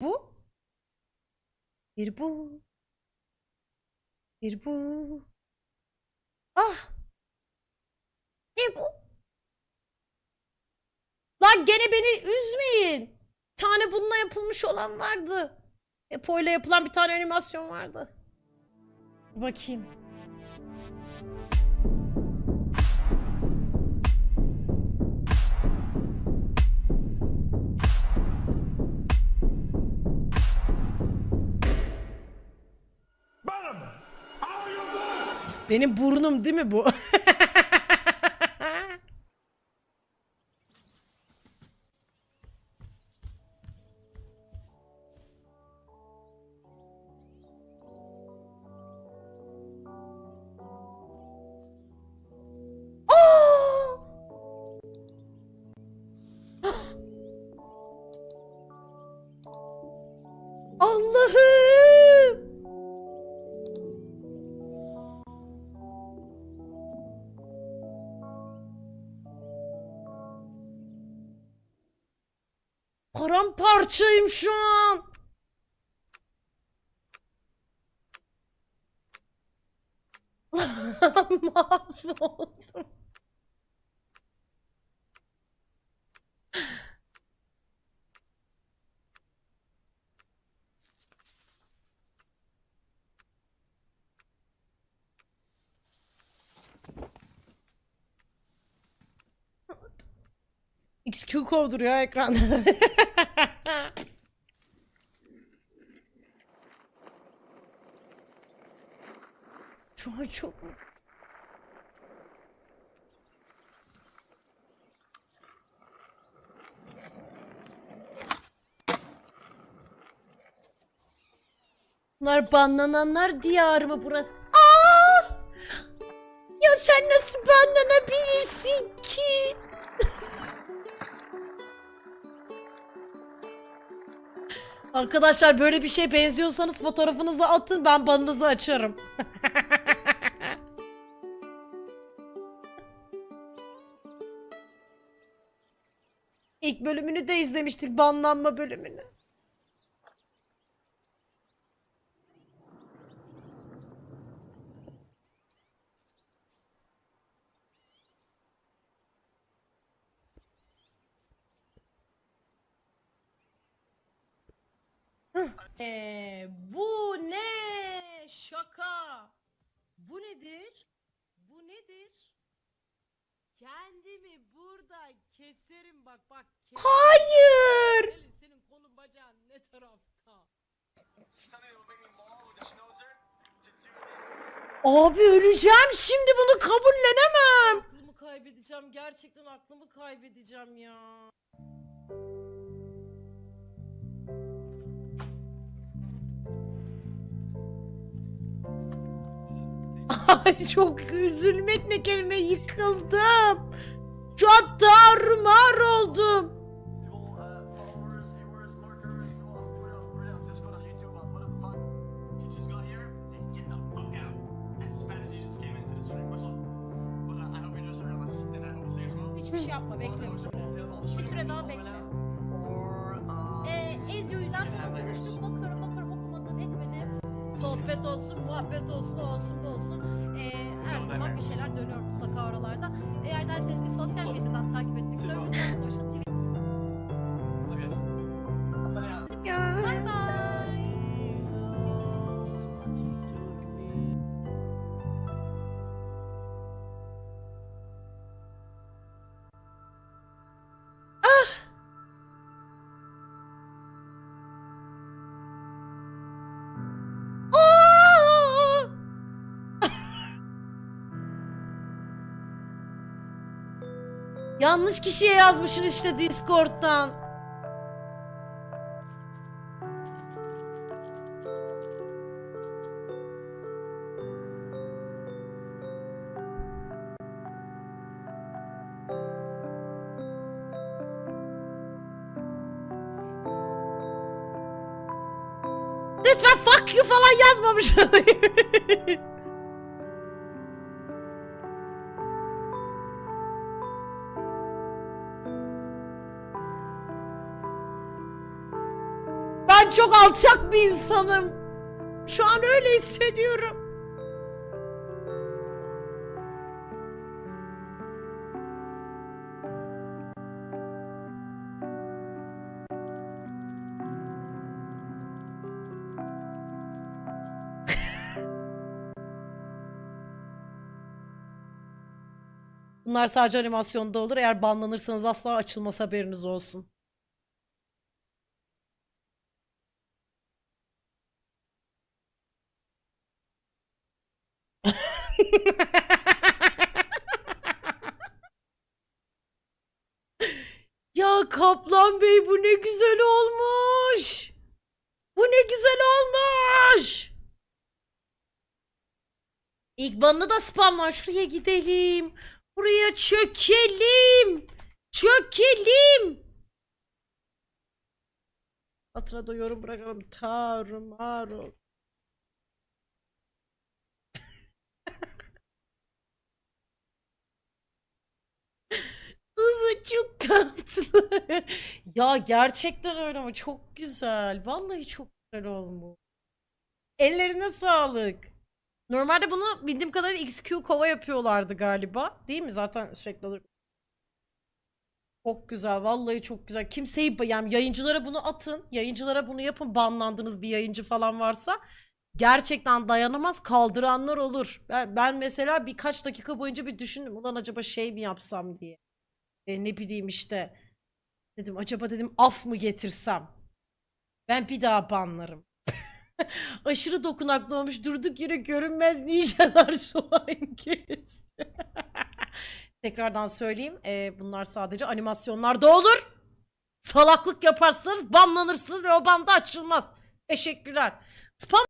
bu. Bir bu. Bir bu. Ah. Bir bu. Lan gene beni üzmeyin. Tane bununla yapılmış olan vardı. Epo ile yapılan bir tane animasyon vardı. Bakayım. Benim burnum değil mi bu? Paramparçayım şu an. Mahvoldum. XQ kovduruyor ekranda. Şu an çok Bunlar banlananlar diyarı mı burası? Aa! Ya sen nasıl banlanabilirsin ki? Arkadaşlar böyle bir şey benziyorsanız fotoğrafınızı atın ben banınızı açarım. İlk bölümünü de izlemiştik banlanma bölümünü. Ee, bu ne? Şaka. Bu nedir? Bu nedir? Kendimi burada keserim bak bak. keserim. Hayır. Elin senin kolun bacağın ne tarafta? Abi öleceğim şimdi bunu kabullenemem. Aklımı kaybedeceğim. Gerçekten aklımı kaybedeceğim ya. Regardless, and I hope we'll see you tomorrow. Hiçbir şey yapma bekle. Bir süre daha bekle. Ee, Ezio'yu zaten okumuştum. Okuyorum okuyorum okumadan etmedim. Sohbet olsun, muhabbet olsun, olsun bu olsun. Zaman bir şeyler dönüyor mutlaka oralarda. Eğer derseniz ki sosyal medyadan takip etmek istiyorum. Yanlış kişiye yazmışsın işte Discord'dan. Lütfen fuck you falan yazmamış olayım. Ben çok alçak bir insanım. Şu an öyle hissediyorum. Bunlar sadece animasyonda olur. Eğer banlanırsanız asla açılmaz haberiniz olsun. Ya Kaplan Bey bu ne güzel olmuş. Bu ne güzel olmuş. İlk banını da spamlan. Şuraya gidelim. Buraya çökelim. Çökelim. Altına da yorum bırakalım. Tarumar ol. Tatlı. ya gerçekten öyle ama çok güzel. Vallahi çok güzel olmuş. Ellerine sağlık. Normalde bunu bildiğim kadarıyla XQ kova yapıyorlardı galiba. Değil mi? Zaten sürekli olur. Çok güzel. Vallahi çok güzel. Kimseyi yani yayıncılara bunu atın. Yayıncılara bunu yapın. Banlandığınız bir yayıncı falan varsa. Gerçekten dayanamaz. Kaldıranlar olur. Ben, ben mesela birkaç dakika boyunca bir düşündüm. Ulan acaba şey mi yapsam diye. E, ne bileyim işte. Dedim acaba dedim af mı getirsem. Ben bir daha banlarım. Aşırı dokunaklı olmuş. Durduk yere görünmez ninjalar slime girisi. Tekrardan söyleyeyim. e, bunlar sadece animasyonlarda olur. Salaklık yaparsanız banlanırsınız ve o banda açılmaz. Teşekkürler. Spam